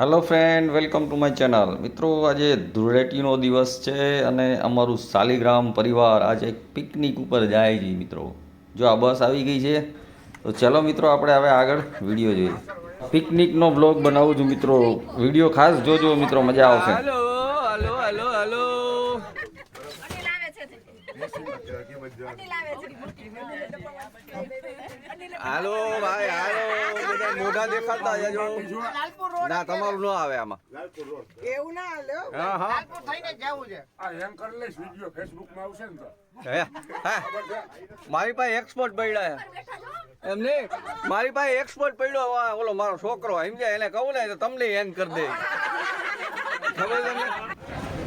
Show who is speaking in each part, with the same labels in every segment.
Speaker 1: Hello friend welcome to my channel મિત્રો, આજે ધૂળેટીનો દિવસ છે અને અમારું શાલિગ્રામ પરિવાર આજે પિકનિક ઉપર જાય છે મિત્રો. જો આ બસ આવી ગઈ છે, તો ચલો મિત્રો, આપણે હવે આગળ વીડિયો જોઈએ. પિકનિકનો બ્લોગ બનાવું છું મિત્રો. વીડિયો ખાસ જોજો મિત્રો, મજા આવશે
Speaker 2: હલો હલો હલો હલો હાલો ભાઈ હાલો. બધા મોઢા દેખાડતા જજો ના તમારું ન આવે આમાં.
Speaker 3: એવું ના હાલ્યો
Speaker 2: હા. હા
Speaker 4: આ એમ કરી લઈશ ફેસબુકમાં આવશે ને તો.
Speaker 2: મારી પાસે એક્સપોર્ટ પડ્યા એમ નહીં? મારી પાસે એક્સપોર્ટ પડ્યો ઓલો મારો છોકરો સમજાય? એને કહું ને તો તમને એન કરી દે. ખબર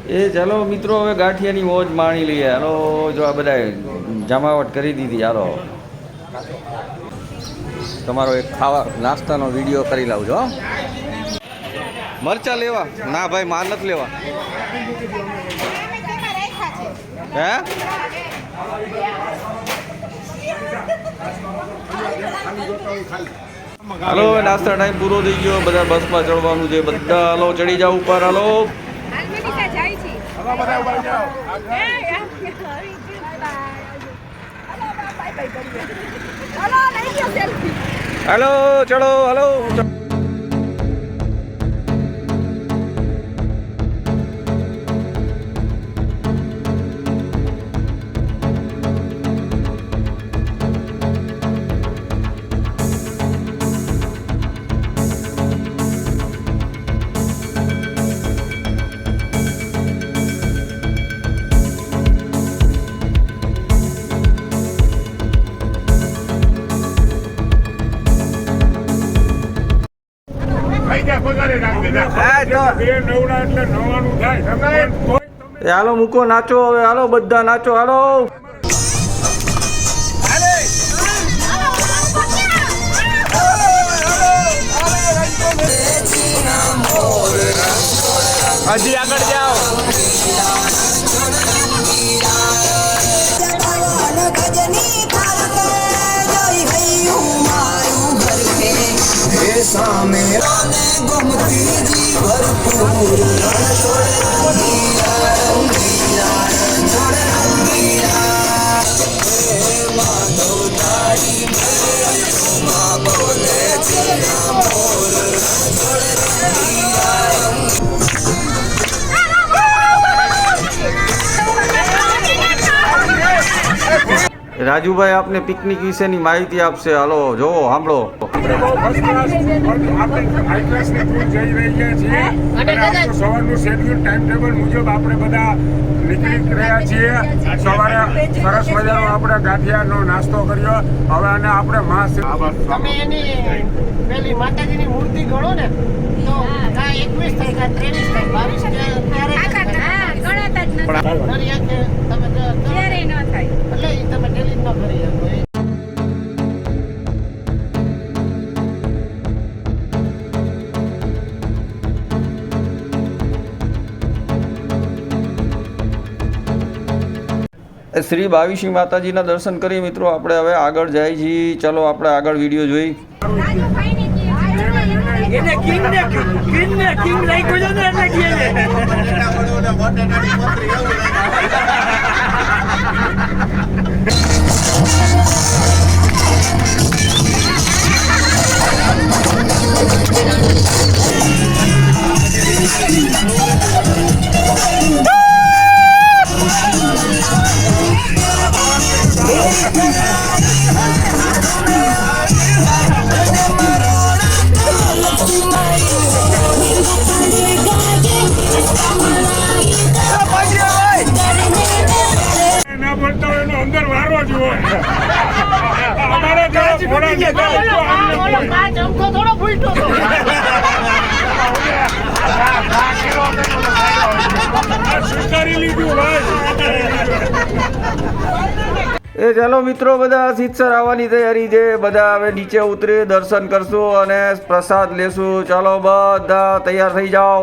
Speaker 1: એ ચાલો મિત્રો, હવે ગાંઠિયાની મોજ માણી લઈએ. હાલો, જો આ બધા જમાવટ કરી દીધી, હાલો.
Speaker 2: તમારો એક ખાવા નાસ્તાનો વીડિયો કરી લાવું છો મરચા લેવા? ના ભાઈ, માર નથી લેવા. હે?
Speaker 1: હાલો નાસ્તા ટાઈમ પૂરો થઈ ગયો. બધા બસમાં ચડવાનું છે. બધા હાલો, ચડી જાવ ઉપર, હાલો.
Speaker 5: એમ કે આવી ગયું. હાલો, કરીએ. હાલો,
Speaker 1: હાલો મૂકો નાચો હવે હાલો બધા નાચો હાલો.
Speaker 2: હજી આગળ જાઓ.
Speaker 1: રાજુભાઈ આપને પિકનિક વિશેની માહિતી આપશે હાલો જોવો સાંભળો
Speaker 4: આપણે બહુ first class, આપણે high class ની tour જઈ રહ્યા છીએ. અને આપણું સવારનું schedule, timetable મુજબ આપણે બધા નીકળી રહ્યા છીએ. સવારે સરસ મજાનો આપણે ગાંઠિયાનો નાસ્તો કર્યો. હવે અને આપણે મહા
Speaker 6: તમે એની પેલી માતાજીની મૂર્તિ ગણો ને તો એકવીસ થાય કા ત્રેવીસ થાય બાવીસ ત્યારે
Speaker 5: ગણાતા જ નથી.
Speaker 6: તમે જો- જો-
Speaker 5: ક્યારેય ન થાય.
Speaker 6: એટલે તમે delete ન કરી.
Speaker 1: શ્રી બાવીશી માતાજીના દર્શન કરી મિત્રો, આપણે હવે આગળ જાય છીએ ચાલો, આપણે આગળ વીડિયો જોઈ.
Speaker 5: રાજુભાઈને
Speaker 6: થોડો ફૂટ્યો
Speaker 4: સ્વીકારી લીધું ભાઈ
Speaker 1: એ ચાલો મિત્રો બધા સિત્સર આવવાની તૈયારી છે. બધા હવે નીચે ઉતરી દર્શન કરશું અને પ્રસાદ લેશું. ચાલો બધા તૈયાર થઈ જાઓ.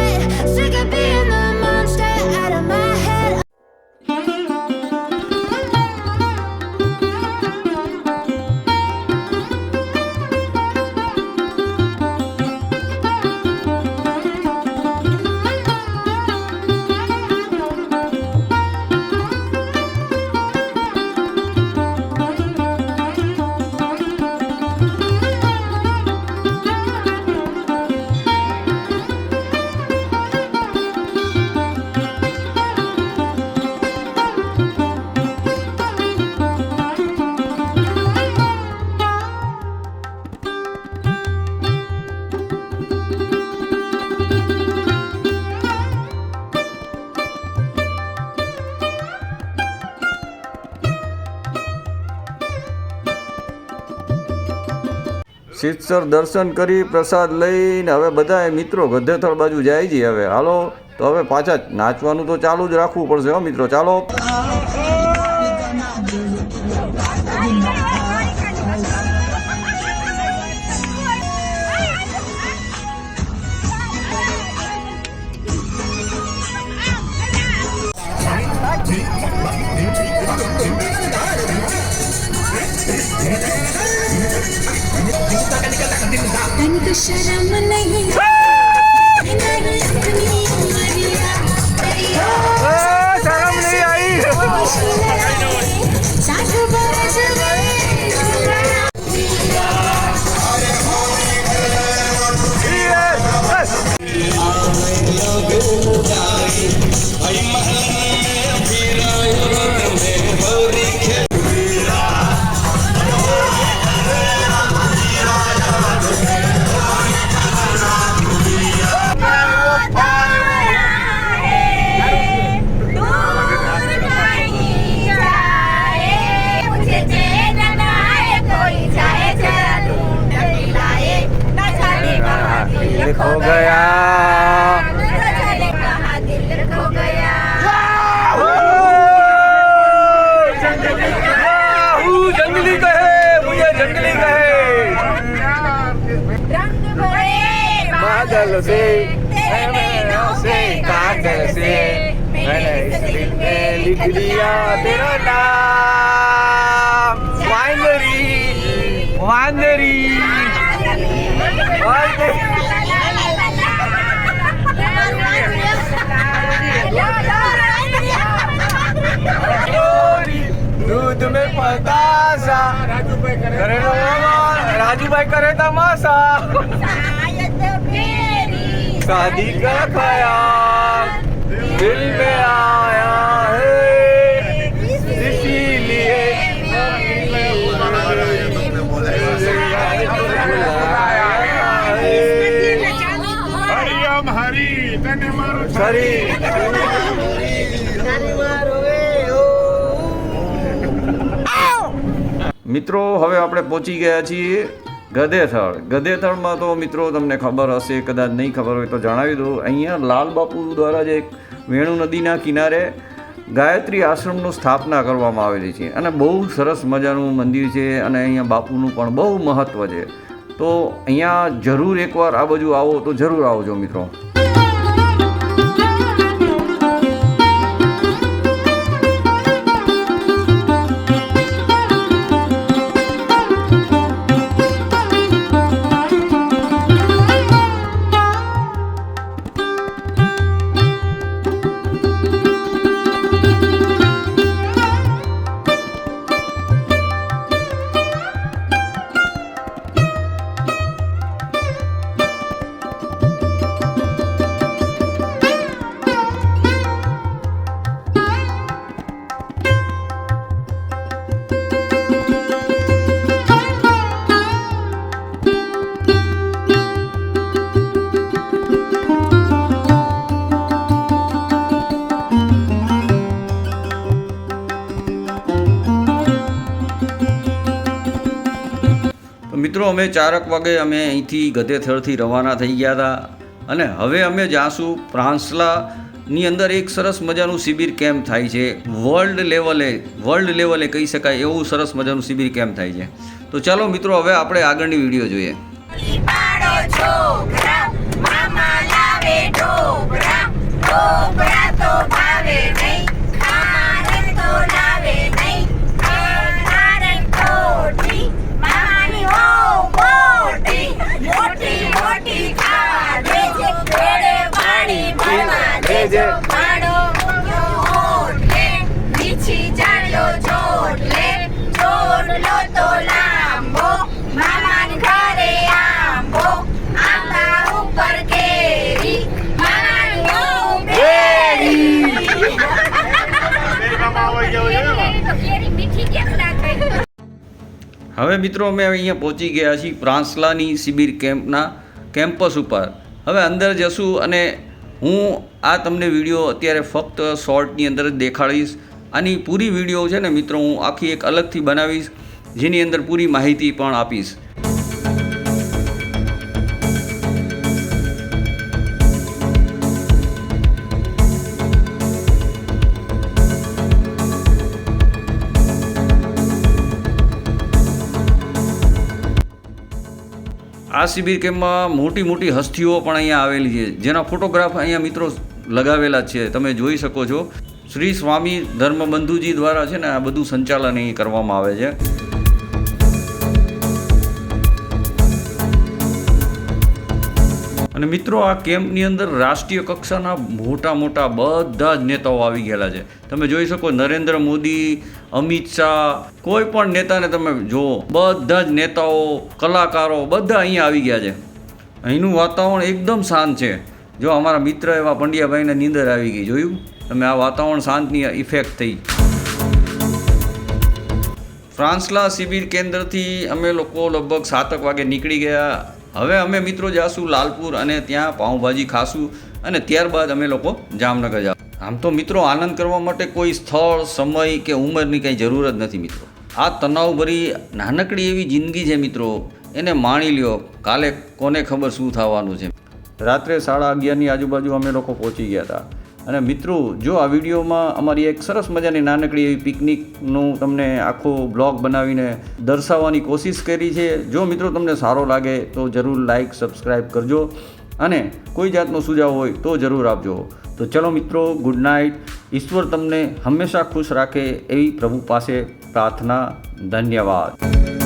Speaker 1: શીતસર દર્શન કરી પ્રસાદ લઈને હવે બધા મિત્રો ગધેથળ બાજુ જાય છે હવે. હાલો, તો હવે પાછા નાચવાનું તો ચાલુ જ રાખવું પડશે હો મિત્રો. ચાલો.
Speaker 7: शर्म
Speaker 5: खो गया
Speaker 2: जंगली कहे मुझे जंगली कहे
Speaker 5: रंग भरे
Speaker 2: बादल से नैनों से कागज से मैंने इस दिल में लिख दिया तेरा नाम ઘરેનો રાજુભાઈ
Speaker 4: કરે તમાશા. શાદી કા
Speaker 2: ખાયા.
Speaker 1: મિત્રો, હવે આપણે પહોંચી ગયા છીએ ગધેથળ. ગધેથળમાં તો મિત્રો તમને ખબર હશે, કદાચ નહીં ખબર હોય તો જણાવી દઉં. અહીંયા લાલ બાપુ દ્વારા જે વેણુ નદીના કિનારે ગાયત્રી આશ્રમનું સ્થાપના કરવામાં આવેલી છે. અને બહુ સરસ મજાનું મંદિર છે અને અહીંયા બાપુનું પણ બહુ મહત્ત્વ છે. તો અહીંયા જરૂર એકવાર આ બાજુ આવો, તો જરૂર આવજો મિત્રો. અમે ચારક વાગે અમે અહીંથી ગધેથળથી રવાના થઈ ગયા હતા. અને હવે અમે જાશું ફ્રાન્સલાની અંદર એક સરસ મજાનું શિબિર કેમ્પ થાય છે. વર્લ્ડ લેવલે વર્લ્ડ લેવલે કહી શકાય એવું સરસ મજાનું શિબિર કેમ્પ થાય છે. તો ચાલો મિત્રો, હવે આપણે આગળની વીડિયો જોઈએ.
Speaker 5: ઢોકળા તો ભાવે નહીં ભરવા દેજો ઓટલે બીછી જાડ્યો ચોટલે ચોટલો તો લાંબો મામાને ઘરે આંબો. આંબા ઉપર કેરી મામાની હું બેરી કેરી મીઠી કેમ ના
Speaker 1: હવે મિત્રો અમે અહીંયા પહોંચી ગયા છીએ પ્રાંસલાની શિબિર કેમ્પના કેમ્પસ ઉપર. હવે અંદર જશું અને હું આ તમને વીડિયો અત્યારે ફક્ત શોર્ટની અંદર જ દેખાડીશ. આની પૂરી વીડિયો છે ને મિત્રો હું આખી એક અલગથી બનાવીશ, જેની અંદર પૂરી માહિતી પણ આપીશ. આ શિબિર કેમ્પમાં મોટી મોટી હસ્તીઓ પણ અહીંયા આવેલી છે. જેના ફોટોગ્રાફ અહીંયા મિત્રો લગાવેલા છે. તમે જોઈ શકો છો. શ્રી સ્વામી ધર્મબંધુજી દ્વારા છે ને આ બધું સંચાલન અહીં કરવામાં આવે છે. અને મિત્રો, આ કેમ્પની અંદર રાષ્ટ્રીય કક્ષાના મોટા મોટા બધા જ નેતાઓ આવી ગયેલા છે. તમે જોઈ શકો નરેન્દ્ર મોદી, અમિત શાહ, કોઈ પણ નેતાને તમે જુઓ, બધા જ નેતાઓ, કલાકારો બધા અહીંયા આવી ગયા છે. અહીંનું વાતાવરણ એકદમ શાંત છે. જો અમારા મિત્ર એવા પંડ્યાભાઈને નીંદર આવી ગઈ, જોયું? તમે આ વાતાવરણ શાંતની ઇફેક્ટ થઈ. ફ્રાન્સલા શિબિર કેન્દ્રથી અમે લોકો લગભગ સાતક વાગે નીકળી ગયા. હવે અમે મિત્રો જાશું લાલપુર અને ત્યાં પાઉંભાજી ખાશું અને ત્યારબાદ અમે લોકો જામનગર જાવ આમ તો મિત્રો આનંદ કરવા માટે કોઈ સ્થળ, સમય કે ઉંમરની કંઈ જરૂર જ નથી મિત્રો. આ તણાવભરી નાનકડી એવી જિંદગી છે મિત્રો. એને માણી લ્યો. કાલે કોને ખબર શું થવાનું છે? રાત્રે સાડા અગિયારની આજુબાજુ અમે લોકો પહોંચી ગયા હતા. અને મિત્રો, જો આ વિડીયોમાં અમારી એક સરસ મજાની નાનકડી એવી પિકનિકનું તમને આખો બ્લોગ બનાવીને દર્શાવવાની કોશિશ કરી છે, જો મિત્રો તમને સારો લાગે તો જરૂર લાઇક સબસ્ક્રાઈબ કરજો અને કોઈ જાતનો સુઝાવ હોય તો જરૂર આપજો. તો ચલો મિત્રો, ગુડ નાઇટ. ઈશ્વર તમને હંમેશા ખુશ રાખે એવી પ્રભુ પાસે પ્રાર્થના. ધન્યવાદ.